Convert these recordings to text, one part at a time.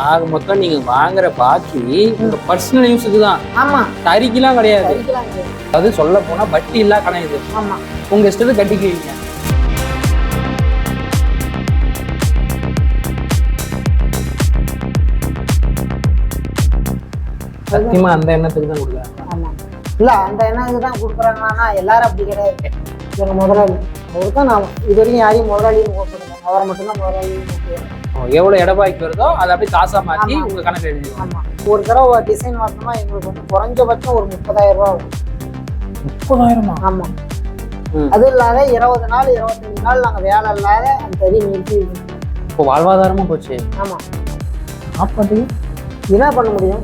ஆக மொத்தம் நீங்க வாங்குற பாக்கி உங்க பர்சனல் யூஸுக்கு தான் ஆமா. தறிக்கெல்லாம் கிடையாது. அது சொல்ல போனா வட்டி இல்லா கடன் இது ஆமா. உங்க இஷ்டத்துக்கு கட்டிக்குவீங்க. சத்தியமா அந்த எண்ணத்துக்கு தான் கொடுக்குறாங்க. ஆமா. இல்ல அந்த எண்ணத்துக்கு தான் கொடுக்குறாங்கன்னா எல்லாரும் அப்படி கிடையாது. எங்க முதலாளி. அவருக்கு நான் இது வரைக்கும் யாரையும் முதலாளின்னு கூப்பிடுறேன் அவரை மட்டும்தான் முதலாளின்னு கூப்பிடுவேன் ஓ, எவ்வளவு இடபாய்க்கு வருதோ அதை அப்படியே காசா மாத்தி ஆமா. உங்க கணக்கு எழுதிடுவாங்க ஆமா. ஒரு தடவை டிசைன் வரணும்னா எங்களுக்கு வந்து குறைஞ்சபட்சம் ஒரு முப்பதாயிரம் ரூபா ஆகும் முப்பதாயிரமா? ஆமா. அது இல்லாத இருபது நாள் இருபத்தஞ்சு நாள் நாங்க வேலை இல்லாத அந்த தறி நிறுத்தி. இப்போ வாழ்வாதாரமா போச்சு. ஆமா. சாப்பாடு என்ன பண்ண முடியும்?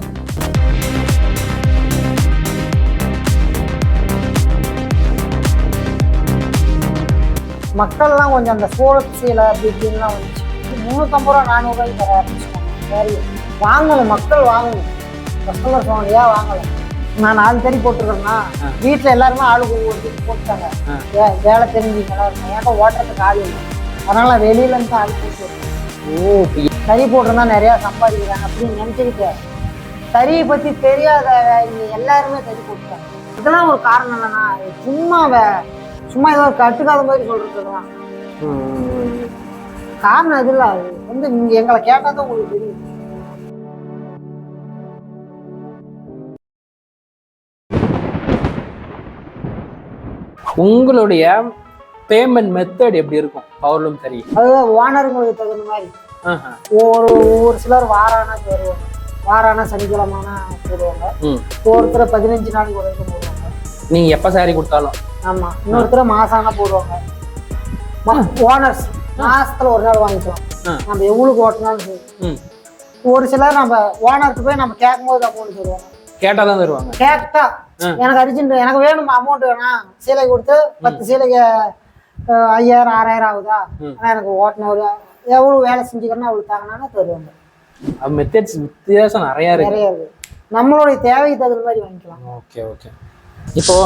மக்கள்லாம் கொஞ்சம் அந்த சோளத்து சீலை அப்படி இப்படின்லாம் வந்துச்சு முந்நூற்றம்பது ரூபா நானூறுரூவாய்க்கு தர ஆரம்பிச்சிட்டாங்க சரி வாங்கணும் மக்கள் வாங்கணும். கஸ்டமர் ஃபோன்லையா வாங்கலாம் நான் நாலு தறி போட்டுருக்கேன்னா. வீட்டில் எல்லாருமே ஆளுக்கு ஒவ்வொரு போட்டுட்டாங்க. வே- வேலை தெரிஞ்சுக்கலாம் இருக்கும் ஏன்டா ஓட்டுறதுக்கு ஆள் இல்லை? அதனால வெளியில இருந்து ஆள் போட்டு ஓ தறி போட்டிருந்தா நிறையா சம்பாதிக்கிறாங்க அப்படின்னு நினச்சிக்கிட்டு தறியை பற்றி தெரியாத எல்லாருமே தறி போட்டுட்டாங்க. இதெல்லாம் ஒரு காரணம் இல்லைன்னா சும்மா சும்மா ஏதோ கட்டுக்காத மாதிரி சொல்றதுதான் ம். காரணம் இது இல்லை வந்து நீங்க எங்களை கேட்டால் தான் உங்களுக்கு தெரியும். உங்களுடைய பேமெண்ட் மெத்தட் எப்படி இருக்கும்? பவர்லூம் சரி. அது ஓனருங்களுக்கு தகுந்த மாதிரி. ஒரு ஒரு சிலர் வாரானா போடுவாங்க. வாரானா சனிக்கிழமைனா போடுவாங்க. ஒருத்தர் பதினஞ்சு நாளைக்கு ஒரு போடுவாங்க. நீங்க எப்ப சாரி கொடுத்தாலும்? ஆமா. இன்னொருத்தர் மாசானா போடுவாங்க. ஓனர்ஸ் மாசத்துல ஒரு நாள் வாங்கிக்கலாம். நம்ம எவ்வளவுக்கு ஓட்டினாலும் சரி. ஒரு சிலர் நம்ம ஓனருக்கு போய் நம்ம கேட்கும் போது அமௌண்ட் தருவாங்க கேட்டா தான் தருவாங்க. கேட்டா. எனக்கு அர்ஜென்ட் எனக்கு வேணும்? அமௌண்ட் வேணாம்? சீலை கொடுத்து பத்து சீலைக்கு ஐயாயிரம் ஆறாயிரம் ஆகுதா. ஆனா எனக்கு ஓட்டின ஒரு எவ்வளவு வேலை செஞ்சுக்கிறேன்னா அவ்வளவு தாங்கினா தருவாங்க. மெத்தட்ஸ் வித்தியாசம் நிறைய இருக்கு. நிறைய இருக்கு. நம்மளுடைய தேவைக்கு தகுந்த மாதிரி வாங்கிக்கலாம். Okay okay. இப்போ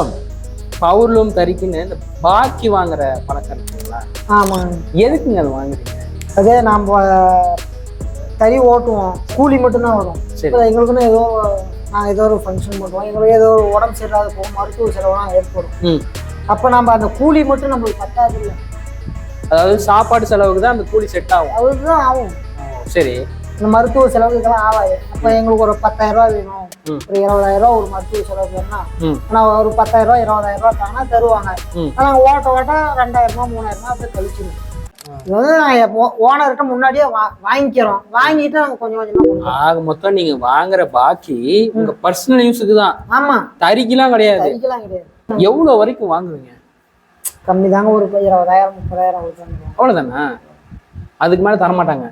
பவர்லூம் தறிக்குன்னு இந்த பாக்கி வாங்குற பழக்கம் இருக்குங்களா? ஆமாங்க. எதுக்குங்க அதை வாங்குறீங்க? அதே நம்ம தறி ஓட்டுவோம். கூலி மட்டும்தான் வரும். சரி. எங்களுக்குன்னு ஏதோ நாங்கள் ஏதோ ஒரு ஃபங்க்ஷன் பண்ணுவோம் எங்களுக்கு ஏதோ ஒரு உடம்பு சரியில்லாத போகும். மருத்துவ செலவுலாம் ஏற்படும். அப்போ நம்ம அந்த கூலி மட்டும் நம்மளுக்கு பத்தாது இல்லை அதாவது சாப்பாடு செலவுக்கு தான் அந்த கூலி செட் ஆகும். அதுதான் ஆகும். சரி. இந்த மருத்துவ செலவு இதெல்லாம் ஆகாது. அப்போ எங்களுக்கு ஒரு பத்தாயிரம் ரூபாய் வேணும். ஒரு இருபதாயிரம் ரூபாய் ஒரு மருத்துவ செலவு வேணும்னா ஆனால் ஒரு பத்தாயிரம் ரூபாய் இருபதாயிரம் ரூபாய் தாங்கன்னா தருவாங்க. ஆனால் ஓட்ட ஓட்ட ரெண்டாயிரம் ரூபாய் மூணாயிரம் ரூபாய் அப்படியே கழிச்சிடும் இது வந்து நாங்கள் ஓனர்கிட்ட முன்னாடியே வா வாங்கிக்கிறோம். வாங்கிட்டு நாங்கள் கொஞ்சம் கொஞ்சமாக ஆக மொத்தம் நீங்க வாங்குற பாக்கி உங்க பர்சனல் யூஸுக்கு தான். ஆமாம் தறிக்கெல்லாம் கிடையாது. கழிக்கலாம் கிடையாது. எவ்வளவு வரைக்கும் வாங்குவீங்க? கம்மி தாங்க ஒரு இருபதாயிரம் முப்பதாயிரம் அவ்வளோ அவ்வளவுதானே? அதுக்கு மேல தரமாட்டாங்க.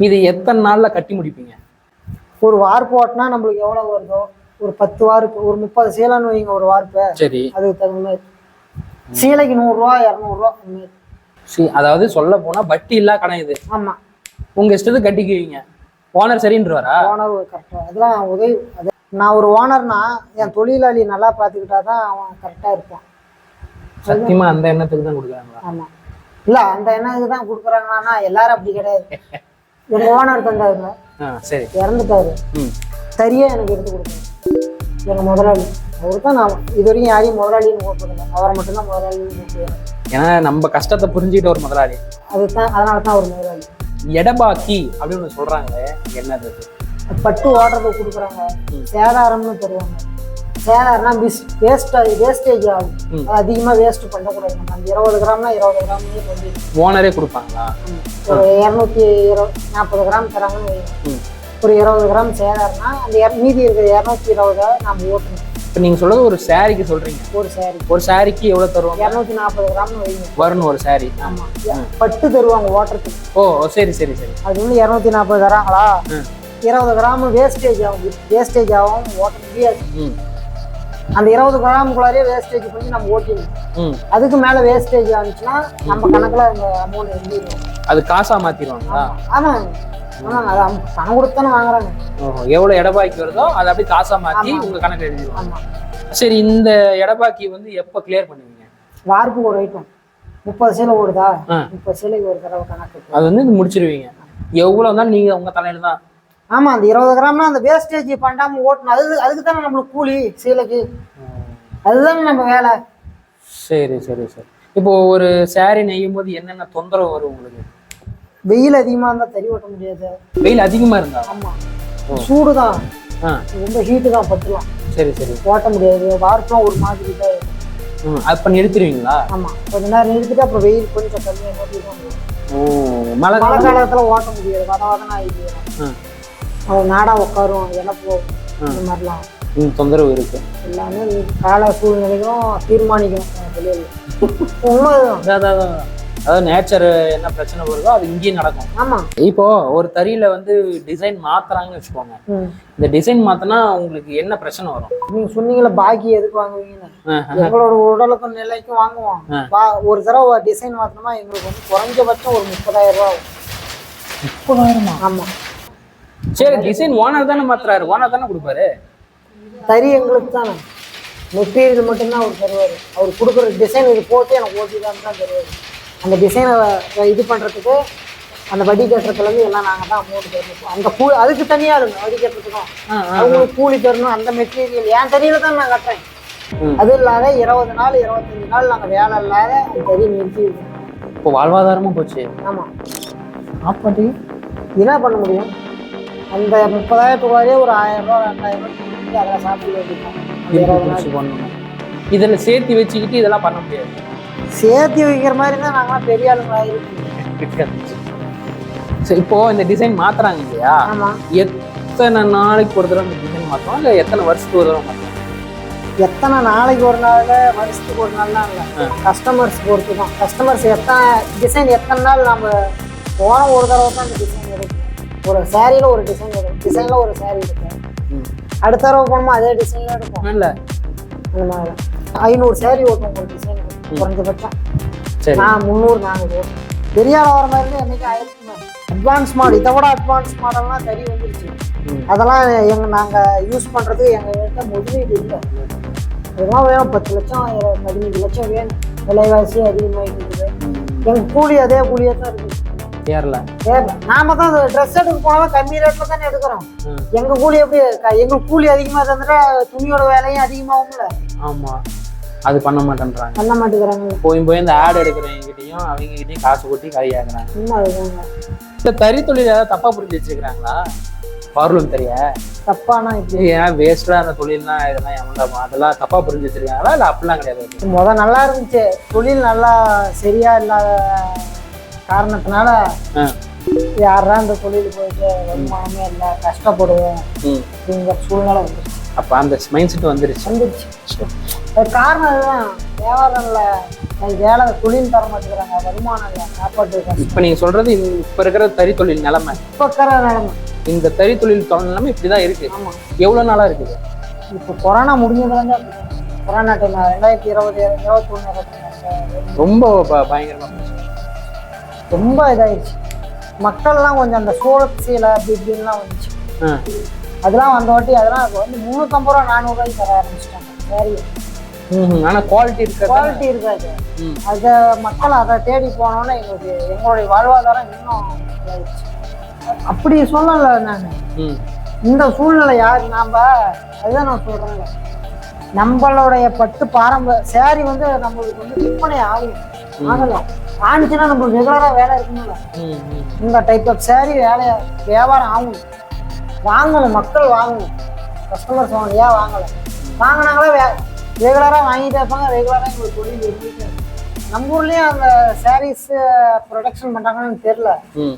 இது எத்தனை நாள்ல கட்டி முடிப்பீங்க? ஒரு வார்ப்பு ஓட்டினா நம்மளுக்கு எவ்வளோ வருதோ? ஒரு பத்து வார்ப்பு ஒரு முப்பது சீலைன்னு வைங்க ஒரு வார்ப்பு. சரி. அதுக்கு தகுந்த மாதிரி. சீலைக்கு நூறுரூவா இரநூறுவா அந்த மாதிரி. சி- அதாவது சொல்ல போனா வட்டி இல்லா கடன் இது? ஆமாம் உங்க இஷ்டத்துக்கு கட்டிக்குவீங்க. ஓனர் சரின்றவரா? ஓனர் கரெக்டாக அதெல்லாம் உதவி அது நான் ஒரு ஓனர்னா என் தொழிலாளி நல்லா பார்த்துக்கிட்டா தான் அவன் கரெக்டாக இருப்பான். சத்தியமா அந்த எண்ணத்துக்கு தான் கொடுக்குறாங்களா? ஆமாம் இல்லை அந்த எண்ணத்துக்கு தான் கொடுக்குறாங்கன்னா எல்லாரும் அப்படி கிடையாது. எங்கள் ஓனர் தந்தாருங்க. சரி. இறந்துட்டாரு. சரியாக எனக்கு எடுத்து கொடுக்கணும் எங்கள் முதலாளி. அவரு தான் நான் இது வரைக்கும் யாரையும் முதலாளின்னு கூப்பிடல அவரை மட்டும்தான் முதலாளின்னு கூப்பிடுவேன் ஏன்னா நம்ம கஷ்டத்தை புரிஞ்சுக்கிட்ட ஒரு முதலாளி. அதுதான் அதனால தான் ஒரு முதலாளி. எடபாக்கி அப்படின்னு சொல்றாங்களே என்னது? பட்டு ஓடுறத கொடுக்குறாங்க. சேதாரம்னு தருவாங்க. சேதாரம்னா மிஸ் வேஸ்ட் வேஸ்டேஜ் ஆகும் அதிகமாக வேஸ்ட் பண்ணக்கூடாது. நம்ம அந்த இருபது கிராம்னா இருபது கிராம்லேயே பண்ணி ஓனரே கொடுப்பாங்களா? ஒரு இரநூத்தி இருபது நாற்பது கிராம் தராங்கன்னு. ஒரு இருபது கிராம் சேதாரம்னா அந்த மீதி இருக்கிற இரநூத்தி இருபதை நம்ம ஓட்டணும். இப்போ நீங்க சொல்றது ஒரு சாரிக்கு சொல்றீங்க. ஒரு சேரீ ஒரு சாரிக்கு எவ்வளவு தருவாங்க? இரநூத்தி நாற்பது கிராம்னு வைங்க. வரணும் ஒரு சாரி ஆமாம் பட்டு தருவாங்க ஓட்டுறதுக்கு ஓ சரி சரி சரி. அது வந்து இரநூத்தி நாற்பது தராங்களா. இருபது கிராம் வேஸ்டேஜ் ஆகும். வேஸ்டேஜ் ஆகும் ஓட்ட முடியாது அந்த இருபது கிராமுக்குள்ளாரே வேஸ்டேஜ் பண்ணி நம்ம ஓட்டிடணும். அதுக்கு மேலே வேஸ்டேஜ் ஆனிச்சுன்னா நம்ம கணக்கில் அந்த அமௌண்ட் எழுதிடுவோம் அது காசா மாத்திடுவாங்களா? அவங்க பணம் கொடுத்து தானே வாங்குறாங்க எவ்வளவு எடபாக்கி வருதோ அதை அப்படியே காசா மாத்தி உங்க கணக்கு எழுதிடுவாங்க. சரி இந்த எடபாக்கி வந்து எப்போ கிளியர் பண்ணுவீங்க? வார்ப்புக்கு ஒரு ஐட்டம் முப்பது சீலை ஓடுதா. முப்பது சீலைக்கு ஒரு தடவை கணக்கு. அது வந்து முடிச்சிருவீங்க. எவ்வளவு இருந்தாலும் நீங்க உங்க தலையில தான் ஆமா அந்த இருபது கிராம்னா அந்த வேஸ்டேஜ் பண்ணாம ஓட்டணும். அது அதுக்கு தானே நம்மளுக்கு கூலி சீலைக்கு. அதுதானே நம்ம வேலை. சரி சரி சரி. இப்போ ஒரு saree நெய்யும் போது என்னென்ன தொந்தரவு வரும் உங்களுக்கு? வெயில் அதிகமா இருந்தா தறி ஓட்ட முடியாது. வெயில் அதிகமா இருந்தா? ஆமா. சூடு தான் ரொம்ப ஹீட்டு தான் பத்துலாம். சரி சரி. ஓட்ட முடியாது. வார்ப்புலாம் ஒரு மாதிரி தான் அப்ப நிறுத்திடுவீங்களா ஆமா. கொஞ்ச நேரம் நிறுத்திட்டு அப்புறம் வெயில் கொஞ்சம் கம்மியாக. ஓ மழை மழை காலத்துல? ஓட்ட முடியாது. வத வதனா ஆகிடும் ம். அவன் நாடா உட்காரும் இலை போகும் இந்த மாதிரிலாம். தொந்தரவு இருக்கு. எல்லாமே கால சூழ்நிலையும் தீர்மானிக்கும் தொழில் உண்மைதான். அதான். அதாவது நேச்சர் என்ன பிரச்சனை வருதோ அது இங்கேயும் நடக்கும். ஆமா. இப்போ ஒரு தறியில வந்து டிசைன் மாத்துறாங்கன்னு வச்சுக்கோங்க. இந்த டிசைன் மாத்தினா உங்களுக்கு என்ன பிரச்சனை வரும்? நீங்க சொன்னீங்களே பாக்கி எதுக்கு வாங்குவீங்கன்னு. எங்களோட உடலுக்கும் நிலைக்கும் வாங்குவோம். ஒரு தடவை டிசைன் மாத்தணும்னா எங்களுக்கு வந்து குறைஞ்சபட்சம் ஒரு முப்பதாயிரம் ரூபா ஆகும். முப்பதாயிரமா? ஆமா. சரி டிசைன் ஓனர் தானே மாத்துறாரு. ஓனர் தானே கொடுப்பாரு. தறி எங்களுக்கு தானே. மெட்டீரியல் மட்டும்தான் அவர் தருவார். அவர் கொடுக்குற டிசைன் இது போட்டு எனக்கு ஓட்டி தான் தான் தருவார். அந்த டிசைனை இது பண்ணுறதுக்கு அந்த வடி கட்டுறதுலேருந்து எல்லாம் நாங்கள் தான் அமௌண்ட் தரணும் அந்த கூ அதுக்கு தனியாக இருங்க. வடி கட்டுறதுக்கும். அவங்களுக்கு கூலி தரணும். அந்த மெட்டீரியல் என் தறியில தான் நான் கட்டுறேன். ம். அது இல்லாத இருபது நாள் இருபத்தஞ்சு நாள் நாங்கள் வேலை இல்லாத அந்த தறி நிறுத்தி. இப்போ வாழ்வாதாரமா போச்சு. ஆமாம் ஆப்பாட்டி என்ன பண்ண முடியும்? அந்த முப்பதாயிரத்துக்குள்ளாரே ஒரு ஆயிரம் ரூபா ரெண்டாயிரம் ரூபாய் அதில் சாப்பிட்டு பண்ணணும் இதுல சேர்த்து வச்சுக்கிட்டு இதெல்லாம் பண்ண முடியாது. சேர்த்து வைக்கிற மாதிரி தான் நாங்களாம் பெரிய ஆளுங்களா இருக்கு சரி இப்போ இந்த டிசைன் மாத்துறாங்க இல்லையா? ஆமா. எத்தனை நாளைக்கு ஒரு தடவை இந்த டிசைன் மாத்துவோம் இல்ல எத்தனை வருஷத்துக்கு ஒரு தடவை மாத்துவோம் எத்தனை நாளைக்கு ஒரு நாள் வருஷத்துக்கு ஒரு நாள்லாம் இல்லை. கஸ்டமர்ஸ் பொறுத்து தான் கஸ்டமர்ஸ் எத்தனை டிசைன் எத்தனை நாள் நம்ம போன ஒரு தடவை தான் அந்த டிசைன் எடுக்கும் ஒரு சாரியில் ஒரு டிசைன் எடுக்கும் டிசைனில் ஒரு சாரி எடுக்கும் ம். அடுத்த தடவை போனோமா அதே டிசைனில் எடுக்கும் இல்ல. அந்த மாதிரி ஐநூறு சாரி ஓட்டும் ஒரு டிசைன் குறைஞ்சபட்சம். சரி. நான் முந்நூறு நானூறு. பெரிய வர மாதிரி என்னைக்கு ஆயிடுச்சுங்க அட்வான்ஸ் மாடல் இதை விட அட்வான்ஸ் மாடல்லாம் தறி வந்துருச்சு. அதெல்லாம் எங்க நாங்கள் யூஸ் பண்ணுறதுக்கு எங்ககிட்ட முதலீடு இல்லை. இதெல்லாம் வேணும். பத்து லட்சம் பதினஞ்சு லட்சம் வேணும். விலைவாசி அதிகமாகிட்டு இருக்குது. எங்கள் கூலி அதே கூலியே தான் இருக்குது கேரளா ஏன் நாம தான் ட்ரெஸ் எடுக்க போனாலும் கம்மி ரேட்டில் தானே எடுக்கிறோம். ம். எங்கள் கூலி எப்படி எங்களுக்கு கூலி அதிகமாக தந்துட்டா துணியோட விலையும் அதிகமாகும்ல. ஆமா. அது பண்ண மாட்டேன்றாங்க. பண்ண மாட்டேங்கிறாங்க. போய் போய் இந்த ஆட் எடுக்கிறவங்ககிட்டயும் அவங்க கிட்டயும் காசு கொட்டி கையாக்குறாங்க இந்த தறி தொழில் ஏதாவது தப்பா புரிஞ்சு வச்சிருக்காங்களா பவர்லூம் தெரிய தப்பானா இப்படி ஏன் வேஸ்டா அந்த தொழில்லாம் இதெல்லாம் எவன்டாமா அதெல்லாம் தப்பா புரிஞ்சு வச்சிருக்காங்களா? இல்ல அப்படிலாம் கிடையாது. முத நல்லா இருந்துச்சு. தொழில் நல்லா சரியா இல்லாத காரணத்தினால. யாரா இந்த தொழில் போயிட்டு வருமானமே இல்லை கஷ்டப்படுவோம். அப்படிங்கிற சூழ்நிலை வந்துருச்சு. அப்ப அந்த மைண்ட் செட் வந்துருச்சு. வந்துருச்சு. அது காரணம் இல்லை அது வேலை தொழில் தர மாட்டேங்கிறாங்க வருமானம் இல்லை சாப்பாட்டு இப்ப நீங்க சொல்றது இந்த- இப்ப இருக்கிற தறி தொழில் நிலைமை. இப்போ இருக்கிற நிலைமை. இந்த தறி தொழில் தொழில் நிலைமை இப்படிதான் இருக்கு. ஆமாம் எவ்வளவு நாளா இருக்குது இப்போ கொரோனா முடிஞ்சதுலேருந்து கொரோனா டைம் ரெண்டாயிரத்தி இருபது இருபத்தி ரொம்ப ப- பயங்கரமா போச்சு. ரொம்ப இதாயிடுச்சு மக்கள்லாம் கொஞ்சம் அந்த சோளத்து சீலை அப்படி இப்படின்லாம் வந்துச்சு. அதெல்லாம் வந்த வாட்டி அதெல்லாம் வந்து முந்நூற்றம்பது ரூபா நானூறுரூவாய்க்கு தர ஆரம்பிச்சிட்டாங்க. சரி ம்ஹும். ஆனா குவாலிட்டி இருக்க குவாலிட்டி இருக்காது. அதை மக்கள் அதை தேடி போனோன்னே எங்களுக்கு எங்களுடைய வாழ்வாதாரம் இன்னும் அப்படி சொல்லலை நான். இந்த சூழ்நிலை யார்? நாம் அதுதான் நான் சொல்கிறேன்ல நம்மளுடைய பட்டு பாரம்பரிய சேரீ வந்து நம்மளுக்கு வந்து விற்பனை ஆகும் ஆகலாம் ஆனிச்சுன்னா நம்மளுக்கு ரெகுலராக வேலை ம். இந்த டைப் ஆஃப் சேரீ வேலையை வியாபாரம் ஆகும். வாங்கணும் மக்கள் வாங்கணும். கஸ்டமர்ஸ் வாங்க ஏன் வாங்கலை? வாங்கினாங்களா வே ரெகுலராக வாங்கிட்டே இருப்பாங்க ரெகுலராக எங்களுக்கு தொழில் இருக்கு. நம்ம ஊர்லேயும் அந்த சாரீஸ் ப்ரொடக்ஷன் பண்ணுறாங்கன்னு தெரில.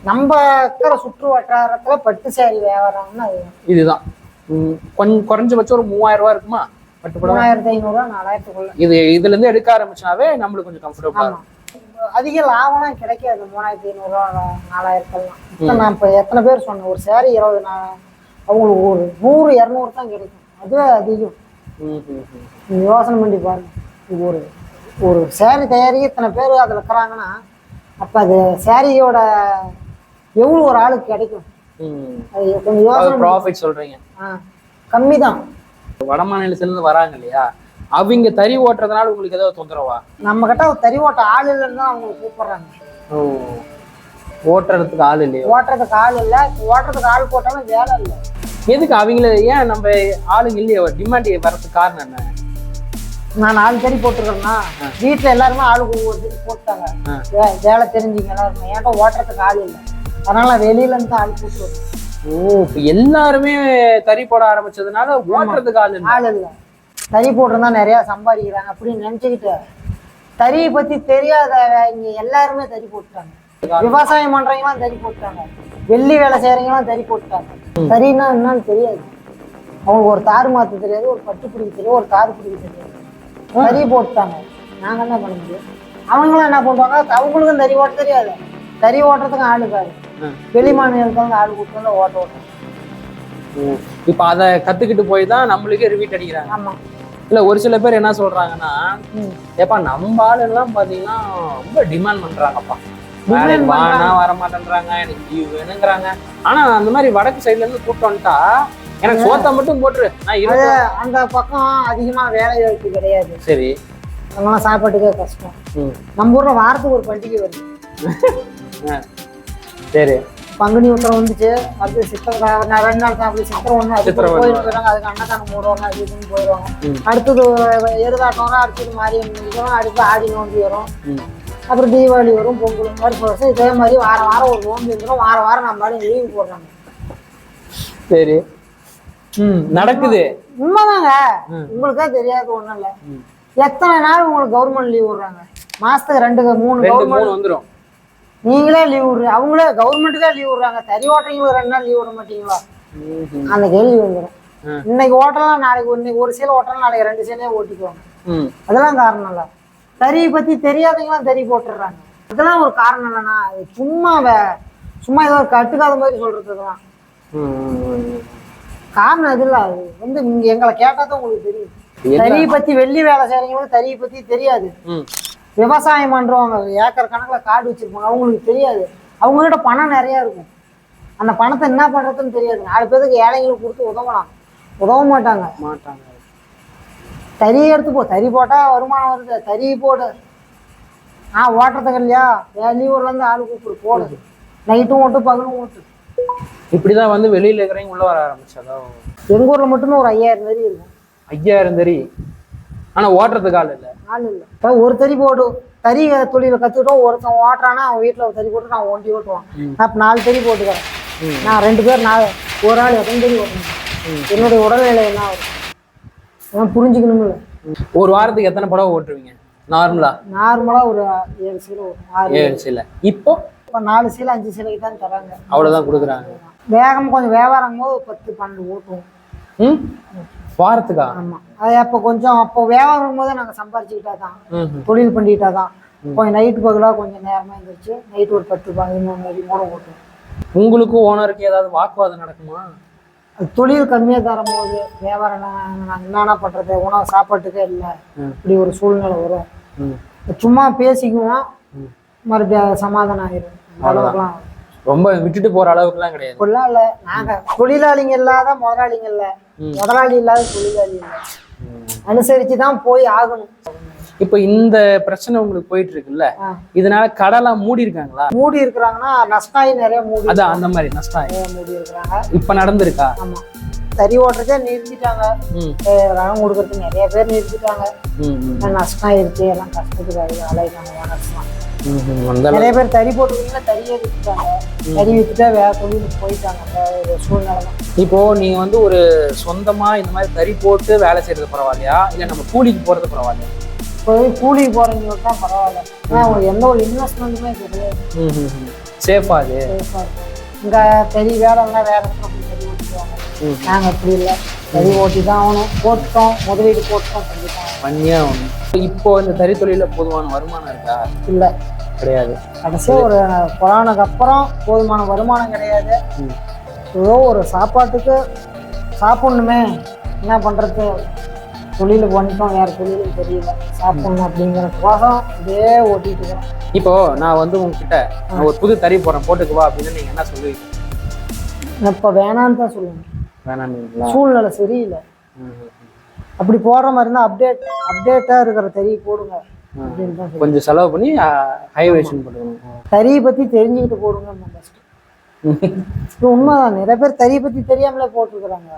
நம்ம இருக்கிற சுற்று வட்டாரத்தில் பட்டு சேரீ வியாபாரம்னு இதுதான். கொஞ்சம் குறைஞ்சபட்சம் ஒரு மூவாயிரம் ரூபாய் இருக்குமா? பட்டுப்படம் மூணாயிரத்தி ஐநூறுரூவா நாலாயிரத்துக்குள்ள. இது இதுல இருந்து எடுக்க ஆரம்பிச்சாவே நம்மளுக்கு கொஞ்சம் கம்ஃபர்டபுளா ஆமாம் அதிக லாபம்லாம் கிடைக்காது. மூணாயிரத்தி ஐநூறுரூவா நாலாயிரத்தெல்லாம் இப்போ நான் இப்போ எத்தனை பேர் சொன்னேன் ஒரு சேரீ இருபது நா அவங்களுக்கு ஒரு நூறு இரநூறு தான் கிடைக்கும். அதுவே அதிகம். யோசனை பண்ணி பாருங்க. இது ஒரு ஒரு சேரீ தயாரிக்க இத்தனை பேர் அதில் இருக்கிறாங்கன்னா அப்போ அது சேரீயோட எவ்வளோ ஒரு ஆளுக்கு கிடைக்கும். அது கொஞ்சம் யோசனை ப்ராஃபிட் சொல்றீங்க. ஆ கம்மி தான் வட மாநிலத்துல இருந்து வராங்க இல்லையா? அவங்க தறி ஓட்டுறதுனால உங்களுக்கு ஏதாவது தொந்தரவா? நம்ம கிட்ட தறி ஓட்ட ஆள் இல்லைன்னு தான் அவங்க கூப்பிடுறாங்க. ஓ ஓட்டுறதுக்கு ஆள் இல்லையோ? ஓட்டுறதுக்கு ஆள் இல்லை. ஓட்டுறதுக்கு ஆள் போட்டாலும் வேலை இல்லை. எதுக்கு அவங்கள ஏன் நம்ம ஆளுங்க இல்லையோ? டிமாண்ட் வர்றதுக்கு காரணம் என்ன? நான் நாலு தறி போட்டுருக்கேன்னா வீட்டில் எல்லாருமே ஆளுக்கு ஒவ்வொரு தறி போட்டாங்க வேலை தெரிஞ்சுங்க எல்லாருமே. ஏன்டா ஓட்டுறதுக்கு ஆள் இல்லை. அதனால நான் வெளியில இருந்து தான் ஆள் வரேன். ஓ இப்ப எல்லாருமே தறி போட ஆரம்பிச்சதுனால ஓட்டுறதுக்கு ஆள் இல்லை. ஆள் இல்லை. தறி போட்டிருந்தா நிறைய சம்பாதிக்கிறாங்க அப்படின்னு நினச்சிக்கிட்டு தறியை பத்தி தெரியாத இங்க எல்லாருமே தறி போட்டுட்டாங்க. விவசாயம் பண்றவங்களாம் தறி போட்டுட்டாங்க. வெள்ளி வேலை செய்யறவங்களாம் தறி போட்டுட்டாங்க. தறின்னா என்னன்னு தெரியாது. அவங்களுக்கு ஒரு தார் மாத்த தெரியாது ஒரு பட்டு பிடிக்க தெரியாது ஒரு தார் பிடிக்க தெரியாது. தறி போட்டுட்டாங்க. நாங்க என்ன பண்ண முடியும்? அவங்களும் என்ன பண்ணுவாங்க? அவங்களுக்கும் தறி ஓட்ட தெரியாது. தறி ஓட்டுறதுக்கு ஆள் ம். வெளி மாநிலத்துல ஆள் கொடுத்து வந்து ஓட்ட. ஓட்டும் ஓ, இப்ப அத கத்துக்கிட்டு போய் தான் நம்மளுக்கே ரிவீட் அடிக்கிறாங்க. ஆமா. இல்ல ஒரு சில பேர் என்ன சொல்றாங்கன்னா ம். ஏப்பா நம்ம ஆளு எல்லாம் பாத்தீங்கன்னா ரொம்ப டிமாண்ட் பண்றாங்கப்பா. Demand வேலைக்கு வானா. வர மாட்டேன்றாங்க எனக்கு லீவ் வேணுங்கிறாங்க. ஆனா அந்த மாதிரி வடக்கு சைடுல இருந்து கூப்பிட்டு வந்துட்டா எனக்கு சோத்தை மட்டும் போட்டுரு. நான் இரு அந்த பக்கம் அதிகமா வேலை வாய்ப்பு கிடையாது. சரி. அவங்களாம் சாப்பாட்டுக்கே கஷ்டம். நம்ம ஊர்ல வாரத்துக்கு ஒரு பண்டிகை வருது. சரி. பங்குனி உத்தரம் வந்துச்சு. அடுத்து சித்திரை நான் ரெண்டு நாள் அப்படி சித்திரை ஒன்று. கோயிலுக்கு போயிடுவாங்க அதுக்கு அன்னதானம் போடுவாங்க அது இதுன்னு போயிடுவாங்க. அடுத்தது எருதாட்டம் வரும் அடுத்தது மாரியம்மன் வரும் அடுத்து ஆடி நோம்பி வரும். அப்புறம் தீபாவளி வரும் பொங்கல் மாதிரி வருஷம் இதே மாதிரி வாரம் வாரம் ஒரு நோம்பி வந்துடும் வாரம் வாரம் நம்ம லீவு போடுறாங்க. சரி. ம் நடக்குது. உண்மைதாங்க. உங்களுக்கே தெரியாது ஒன்றும் இல்லை. எத்தனை நாள் உங்களுக்கு கவர்மெண்ட் லீவ் விடுறாங்க மாசத்துக்கு ரெண்டு மூணு கவர்மெண்ட் மூணு வந்துரும். நீங்களே லீவ் விடுறீங்க. அவங்களே கவர்மெண்ட்டுக்கே லீவ் விடுறாங்க. தறி ஓட்டுறீங்களுக்கு ரெண்டு நாள் லீவ் விட மாட்டீங்களா. அந்த கேள்வி வந்துடும். இன்னைக்கு ஓட்டலாம் நாளைக்கு இன்னைக்கு ஒரு சீலை ஓட்டலாம் நாளைக்கு ரெண்டு சீலையே ஓட்டிக்குவாங்க. அதெல்லாம் காரணம் இல்லை. தறியை பத்தி தெரியாதவங்களாம் தறி போட்டுடுறாங்க. இதெல்லாம் ஒரு காரணம் இல்லைண்ணா. அது சும்மா சும்மா ஏதோ ஒரு கட்டுக்காத மாதிரி சொல்றது இதெல்லாம் ம், ம், ம். காரணம் இது இல்லை. அது வந்து நீங்க எங்களை கேட்டா தான் உங்களுக்கு தெரியும்? தறியை பத்தி வெள்ளி வேலை செய்யறவங்களுக்கு தறியை பத்தி தெரியாது. விவசாயம் பண்றவங்க ஏக்கர் கணக்குல காடு வச்சிருப்பாங்க அவங்களுக்கு தெரியாது. அவங்க கிட்ட பணம் நிறைய இருக்கும். அந்த பணத்தை என்ன பண்றதுன்னு தெரியாது. நாலு பேருக்கு ஏழைங்களுக்கு கொடுத்து உதவலாம். உதவ மாட்டாங்க. மாட்டாங்க. தறி எடுத்து போ தறி போட்டா வருமானம் வருது. தறி போடு. ஆ ஓட்டுறதுக்கு இல்லையா? வெளியூர்ல இருந்து ஆளு கூப்பிடு போடு. நைட்டும் ஓட்டு பகலும் ஓட்டு. இப்படிதான் வந்து வெளியில இருக்கிறவங்க உள்ள வர ஆரம்பிச்சதோ? எங்க ஊர்ல மட்டுமே ஒரு ஐயாயிரம் தறி இருக்கும். ஐயாயிரம் தறி. ஆனா ஓட்டுறதுக்கு ஆள் இல்ல. ஆள் இல்லை. இப்போ ஒரு தறி போடு. தறி தொழிலை கற்றுக்கிட்டோம் ஒருத்தன் ஓட்டுறானா அவன் வீட்டில் ஒரு தறி போட்டு நான் ஒண்டி ஓட்டுவான். நான் இப்போ நாலு தறி போட்டுக்கிறேன். நான் ரெண்டு பேர் நான் ஒரு ஆள் எத்தனை தறி ஓட்டணும்? என்னுடைய உடல்நிலை என்ன ஆகும்? புரிஞ்சுக்கணும்ல ஒரு வாரத்துக்கு எத்தனை படம் ஓட்டுருவீங்க நார்மலா? நார்மலாக ஒரு ஏழு சீலை ஏழு சில. இப்போ? இப்போ நாலு சீலை அஞ்சு சீலைக்கு தான் தராங்க. அவ்வளவுதான் கொடுக்குறாங்க. வேகம் கொஞ்சம் வியாபாரம் போது பத்து பன்னெண்டு ஓட்டுவோம் ம். வாரத்துக்கா? ஆமாம் அது அப்போ கொஞ்சம் அப்போ வியாபாரம் போது நாங்கள் சம்பாரிச்சுக்கிட்டா தான் தொழில் பண்ணிக்கிட்டா தான் கொஞ்சம் நைட்டு பகலாக கொஞ்சம் நேரமாக இருந்துச்சு நைட்டு ஒரு பத்து பதினொன்று மணி மூணு ஓட்டுவோம் உங்களுக்கும் ஓனருக்கு ஏதாவது வாக்குவாதம் நடக்குமா? அது தொழில் கம்மியாக தரும்போது வியாபாரம் என்னென்ன பண்ணுறது உணவு சாப்பாட்டுக்கே இல்லை. இப்படி ஒரு சூழ்நிலை வரும். சும்மா பேசிக்குவோம். மறுபடியும் சமாதானம் அந்த அளவுக்குலாம். ரொம்ப விட்டுட்டு போற அளவுக்குலாம் கிடையாது. இல்லை. நாங்கள் தொழிலாளிங்க இல்லாத முதலாளிங்க இல்லை. முதலாளி இல்லாத தொழிலாளி இல்லை. ம். அனுசரித்து தான் போய் ஆகணும். இப்போ இந்த பிரச்சனை உங்களுக்கு போயிட்டு இருக்குல்ல. இதனால கடைலாம் மூடி இருக்காங்களா மூடி இருக்கிறாங்கன்னா நஷ்டாயி நிறைய மூடி அதான் அந்த மாதிரி நிறைய மூடி இருக்கிறாங்க. இப்ப நடந்திருக்கா? ஆமாம் தறி ஓட்டுறதே நிறுத்திட்டாங்க. ரகம் கொடுக்கறதுக்கு நிறைய பேர் நிறுத்திட்டாங்க. நஷ்டம் ஆயிருச்சு எல்லாம் கஷ்டத்துக்கு அலையிட்டாங்க நிறைய பேர் தறி போட்டுருக்கீங்களா தறியே வித்துட்டாங்க. தறி வித்துட்டா வேற தொழிலுக்கு போயிட்டாங்க. அந்த சூழ்நிலை தான் இப்போ நீங்க வந்து ஒரு சொந்தமா இந்த மாதிரி தறி போட்டு வேலை செய்யறது பரவாயில்லையா? இல்ல நம்ம கூலிக்கு போறது பரவாயில்லையா? போய் கூலிக்கு போறவங்களுக்கு தான் பரவாயில்ல. ஏன்னா எந்த ஒரு இன்வெஸ்ட்மெண்ட்டுமே கிடையாது. சேஃபா அது? சேஃபாக இருக்கும் இங்கே தறி வேலைன்னா வேற இடத்துல போய் தறி ஓட்டிக்குவாங்க. ம். நாங்கள் அப்படி இல்லை. தறி ஓட்டி தான் ஆகணும். போட்டோம் முதலீடு போட்டோம் கண்டிப்பாக பண்ணியே ஒண்ணு இப்போ இந்த தறி தொழில போதுமான வருமானம் இருக்கா? இல்லை. கிடையாது. கடைசியாக ஒரு கொரோனாக்கு அப்புறம் போதுமான வருமானம் கிடையாது. ஏதோ ஒரு சாப்பாட்டுக்கு சாப்பிட்ணுமே. என்ன பண்ணுறது தொழிலுக்கு வந்துட்டோம். வேறு தொழிலும் தெரியல. சாப்பிட்ணும் அப்படிங்கிறதுக்கோசம் இதே ஓட்டிட்டு இருக்கிறோம் இப்போ நான் வந்து உங்ககிட்ட நான் ஒரு புது தறி போறேன் போட்டுக்குவா அப்படின்னு நீங்க என்ன சொல்லுவீங்க? இப்போ வேணான்னு தான் சொல்லுவேன். வேணாம்ங்களா சூழ்நிலை சரியில்லை. அப்படி போடுற மாதிரி இருந்தால் அப்டேட் அப்டேட்டாக இருக்கிற தெரிய போடுங்க கொஞ்சம் செலவு பண்ணி ஹைவேஷன் பண்ணுவாங்க தறியை பத்தி தெரிஞ்சுக்கிட்டு போடுங்க. உண்மைதான். நிறைய பேர் தறியை பத்தி தெரியாமலே போட்டிருக்கிறாங்க.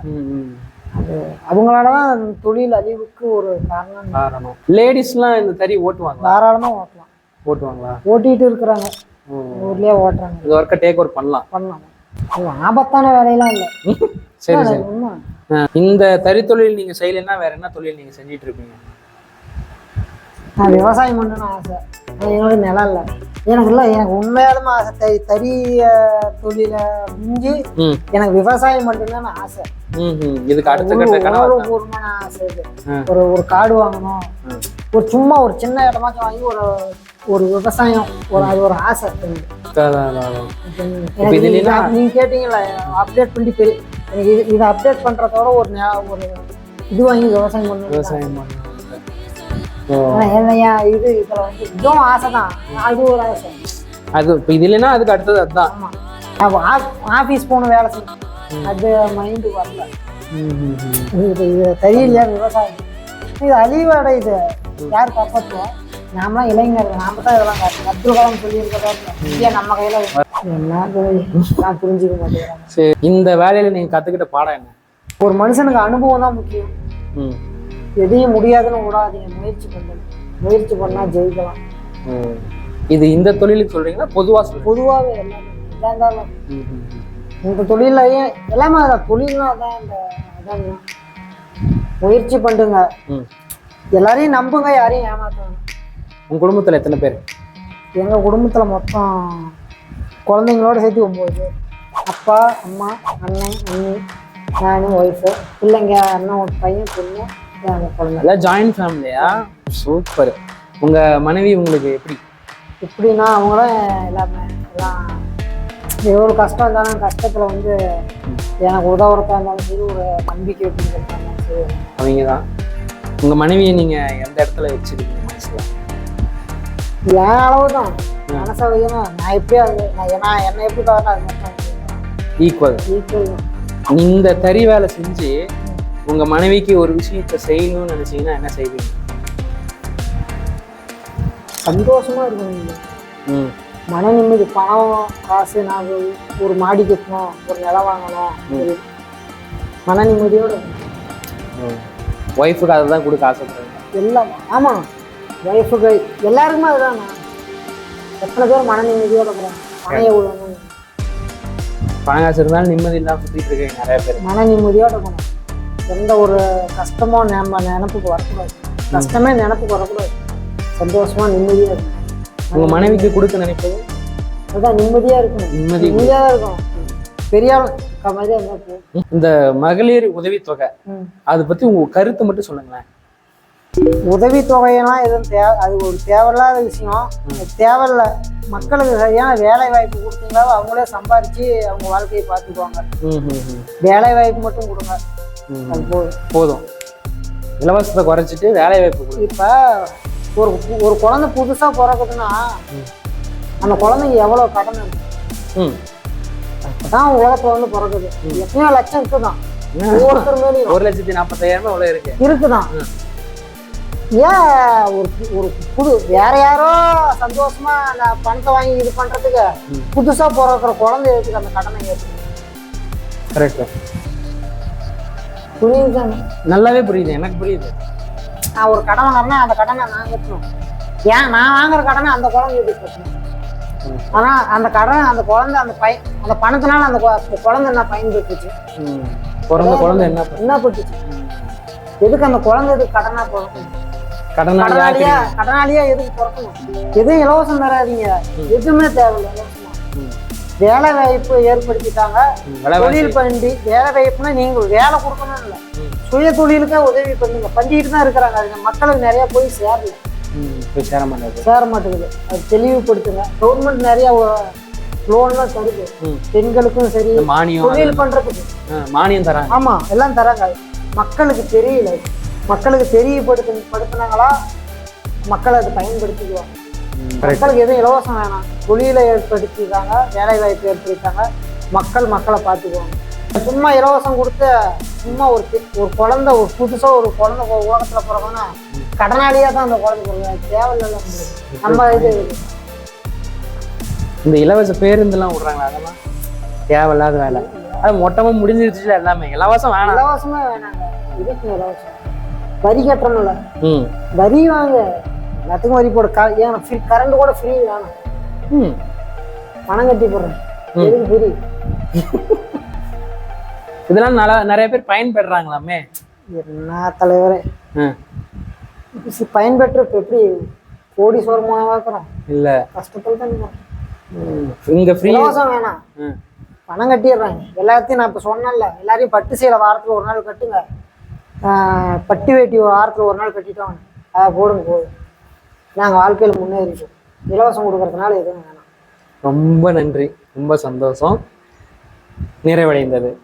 அது அவங்களால தான் தொழில் அழிவுக்கு ஒரு காரணம். காரணம். லேடிஸ்லாம் இந்த தறி ஓட்டுவாங்களா? தாராளமா ஓட்டலாம். ஓட்டுவாங்களா? ஓட்டிட்டு இருக்கிறாங்க. ஊர்லயே ஓட்டுறாங்க. இது ஒர்க்கை டேக் ஓவர் பண்ணலாம். பண்ணலாம். ஆபத்தான வேலையெல்லாம் இல்லை. சரி சரி. இந்த தறி தொழில் நீங்க செய்யலைன்னா வேற என்ன தொழில் நீங்க செஞ்சிட்டு இருப்பீங்க? நான் விவசாயம் பண்ணணும்னு ஆசை என்னோட நிலம் இல்லை எனக்கு இல்லை எனக்கு உண்மையாலுமே ஆசை தறி தறி அஹ், தொழிலை மிஞ்சி ம் எனக்கு விவசாயம் மட்டும்தான் ஆசை. இதுக்கு அடுத்த. உணர்வுபூர்வமான ஆசை இது. ஒரு ஒரு காடு வாங்கணும். ஒரு சும்மா ஒரு சின்ன இடமாச்சும் வாங்கி ஒரு ஒரு விவசாயம் ஒரு அது ஒரு ஆசை நீங்க கேட்டீங்கல்ல அப்டேட் பண்ணி பெரிய எனக்கு இது இதை அப்டேட் பண்றதோட ஒரு ஒரு இது வாங்கி விவசாயம் பண்ணணும் விவசாயம் பண்ணணும். என்னையா இது இதுல வந்து இதுவும் ஆசை தான் அது ஒரு ஆசை. அது இப்போ இது இல்லைன்னா அதுக்கு அடுத்தது அதுதான். ஆமா. அப்ப ஆ- ஆபீஸ் போகணும் வேலை செய்யணும். அது மைண்டு வரல. இது இது தெரியலையா விவசாயம்? இது அழிவட இது யார் காப்பாற்றுவா நாம இளைஞர் நாம தான் இதெல்லாம் காட்டணும். அப்துல் கலாம் சொல்லியிருக்கிறதா நம்ம கையில. என்ன புரிஞ்சுக்க மாட்டேங்கிறேன். சரி இந்த வேலையில நீங்க கத்துக்கிட்ட பாடம் என்ன? ஒரு மனுஷனுக்கு அனுபவம் தான் முக்கியம். ம். எதையும் முடியாதுன்னு விடாதீங்க முயற்சி பண்ணுங்க. முயற்சி பண்ணா ஜெயிக்கலாம். இது இந்த தொழிலுக்கு சொல்றீங்களா? பொதுவா சொல்றீங்க பொதுவாகவே எல்லாமே. எதா இருந்தாலும். இந்த தொழிலையே எல்லாமே அதான் தொழில்னா அதான் இந்த அதான் முயற்சி பண்ணுங்க. எல்லாரையும் நம்புங்க யாரையும் ஏமாத்தாங்க உங்க குடும்பத்துல எத்தனை பேர்? எங்க குடும்பத்துல மொத்தம் குழந்தைங்களோட சேர்த்து ஒம்பது பேர். அப்பா அம்மா அண்ணன் அண்ணி நான் ஒய்ஃபு பிள்ளைங்க அண்ணன் ஒரு பையன் பொண்ணு. எல்லாம் ஜாயின்ட் ஃபேமிலியா சூப்பர் உங்க மனைவி உங்களுக்கு எப்படி? எப்படின்னா அவங்களும் எல்லாமே எல்லாம் எவ்வளோ கஷ்டம் இருந்தாலும் கஷ்டத்துல வந்து எனக்கு உதவுறதா இருந்தாலும் சரி ஒரு நம்பிக்கை சரி அவங்க தான் உங்க மனைவியை நீங்க எந்த இடத்துல வச்சிருக்கீங்க மனசுல? என் அளவு தான் மனசை நான் எப்படி அது நான் நான் என்னை எப்படி அது மட்டும் ஈக்குவல் ஈக்குவல் இந்த தறி வேலை செஞ்சு உங்க மனைவிக்கு ஒரு விஷயத்த செய்யணும்னு நினைச்சீங்கன்னா என்ன செய்வீங்க? சந்தோஷமா இருக்கணும் ம். மன நிம்மதி பணம் காசு நான் ஒரு மாடி கட்டணும் ஒரு நிலம் வாங்கணும் ஒரு மன நிம்மதியோட. ஒய்ஃபுக்கு அதை தான் கொடுக்க ஆசைப்படுறீங்க? எல்லாம் ஆமாம் ஒய்ஃபுக்கு எல்லாருக்குமே அதுதாண்ணா எத்தனை பேர் மன நிம்மதியோட இருக்கிறாங்க? பணம் எவ்வளோ பணம் காசு இருந்தாலும் நிம்மதி இல்லாமல் சுற்றிட்டு இருக்கீங்க நிறைய பேர். மன நிம்மதியோட இருக்கணும். எந்த ஒரு கஷ்டமோ நம்ம நினப்புக்கு வரக்கூடாது. கஷ்டமே நினப்புக்கு வரக்கூடாது. சந்தோஷமா நிம்மதியா இருக்கணும். உங்க மனைவிக்கு கொடுக்க நினைப்பது? அதுதான் நிம்மதியா இருக்கணும். நிம்மதி நிம்மதியா தான் இருக்கணும். பெரிய ஆள் க- மாதிரியா இருந்தா போதும். இந்த மகளிர் உதவித்தொகை. அதை பத்தி உங்க கருத்து மட்டும் சொல்லுங்களேன். உதவித்தொகையெல்லாம் எதுவும் தேவை அது ஒரு தேவையில்லாத விஷயம். தேவையில்ல. மக்களுக்கு சரியான வேலை வாய்ப்பு கொடுத்தீங்களா அவங்களே சம்பாரிச்சு அவங்க வாழ்க்கையை பார்த்துக்குவாங்க. வேலை வாய்ப்பு மட்டும் கொடுங்க. அது போதும். போதும். இலவசத்தை குறைச்சிட்டு வேலை வாய்ப்பு இப்போ ஒரு ஒரு குழந்தை புதுசாக பிறக்குதுன்னா அந்த குழந்தைக்கு எவ்வளோ கடன் ம். அப்பதான் உலகத்துல வந்து பிறக்குது. எத்தனையோ லட்சம் இருக்குதான். ஒவ்வொருத்தர் மேலேயும். ஒரு லட்சத்தி நாற்பத்தாயிரமே அவ்வளோ இருக்கு? இருக்குதான். ஏன் ஒரு ஒரு புது வேற யாரோ சந்தோஷமா அந்த பணத்தை வாங்கி இது பண்றதுக்கு. புதுசா பிறக்கிற குழந்தை எதுக்கு அந்த கடனை ஏற்றுக்கணும் கரெக்ட் புரியுதுதானே நல்லாவே புரியுது எனக்கு புரியுது நான் ஒரு கடன் வாங்குறேன்னா அந்த கடனை நான் கட்டணும் ஏன் நான் வாங்குற கடனை அந்த குழந்தை எதுக்கு கட்டணும் ம். ஆனா அந்த கடன் அந்த குழந்தை அந்த பய அந்த பணத்தினால அந்த குழந்தை என்ன பயன்பட்டுச்சு. பிறந்த குழந்தை என்ன? என்ன பட்டுச்சு எதுக்கு அந்த குழந்தை எதுக்கு கடனா பிறக்கணும் கடனாளி கடனாளியா. கடனாளியா எதுக்கு பிறக்கணும் எதுவும் இலவசம் தராதீங்க எதுவுமே தேவையில்லை. வேலை வாய்ப்பு ஏற்படுத்திட்டாங்க. தொழில் பண்ணி வேலை வாய்ப்புனா நீங்க வேலை கொடுக்கணும் இல்லை. சுய தொழிலுக்கே உதவி பண்ணுங்க. பண்ணிட்டு தான் இருக்கிறாங்க. அது மக்களுக்கு நிறைய போய் சேரல. போய் சேர மாட்டேங்குது. சேர மாட்டேங்குது. அது தெளிவுபடுத்துங்க. கவர்மெண்ட் நிறைய லோன்லாம் தருது. பெண்களுக்கும் சரி மானியம் தொழில் பண்றதுக்கு. மானியம் தராங்க. ஆமா எல்லாம் தராங்க. மக்களுக்கு தெரியல. மக்களுக்கு தெரியப்படுத்து படுத்துனாங்களா? மக்கள் அதை பயன்படுத்திக்குவாங்க. மக்களுக்கு எதுவும் இலவசம் வேணாம். தொழிலை ஏற்படுத்திருக்காங்க வேலை வாய்ப்பு ஏற்படுத்திருக்காங்க மக்கள் மக்களை பார்த்துக்குவாங்க. சும்மா இலவசம் கொடுத்து சும்மா ஒரு ஒரு குழந்தை ஒரு புதுசா ஒரு குழந்தை உலகத்துல பிறகுன்னா கடனாளியா தான் அந்த குழந்தை பிறகு தேவையில்ல நம்ம இது இந்த இலவச பேருந்துலாம் விடுறாங்களா அதெல்லாம் தேவையில்லாத வேலை. அது மொட்டமா முடிஞ்சிருச்சுல எல்லாமே. இலவசம் வேணாம். இலவசமே வேணாங்க. இதுக்கு இலவசம். வரி கட்டணும்ல. ம். வரி வாங்க. எல்லாத்துக்கும் வரி போட. க- ஏன் ஃப்ரீ கரண்ட் கூட ஃப்ரீ வேணும். ம். பணம் கட்டி போடுறேன். எதுக்கு ஃப்ரீ இதெல்லாம் நல்லா நிறைய பேர் பயன்படுறாங்களாமே என்ன தலைவரே. பயன்பெற்று இப்போ எப்படி? கோடீஸ்வரமாக பார்க்குறோம் இல்ல. கஷ்டத்தில் தான் இருக்கிறோம். இங்க ஃப்ரீ இலவசம் வேணாம். ம் பணம் கட்டிடுறாங்க. எல்லாத்தையும் நான் இப்போ சொன்னேன்ல. எல்லாரையும் பட்டு சேலை வாரத்தில் ஒரு நாள் கட்டுங்க. பட்டு வேட்டி ஒரு வாரத்தில் ஒரு நாள் கட்டிட்டோம். அதை போடுங்க போதும் நாங்கள் வாழ்க்கையில் முன்னேறிட்டோம். இலவசம் கொடுக்கறதுனால எதுவும் வேணாம். ரொம்ப நன்றி. ரொம்ப சந்தோஷம். நிறைவடைந்தது.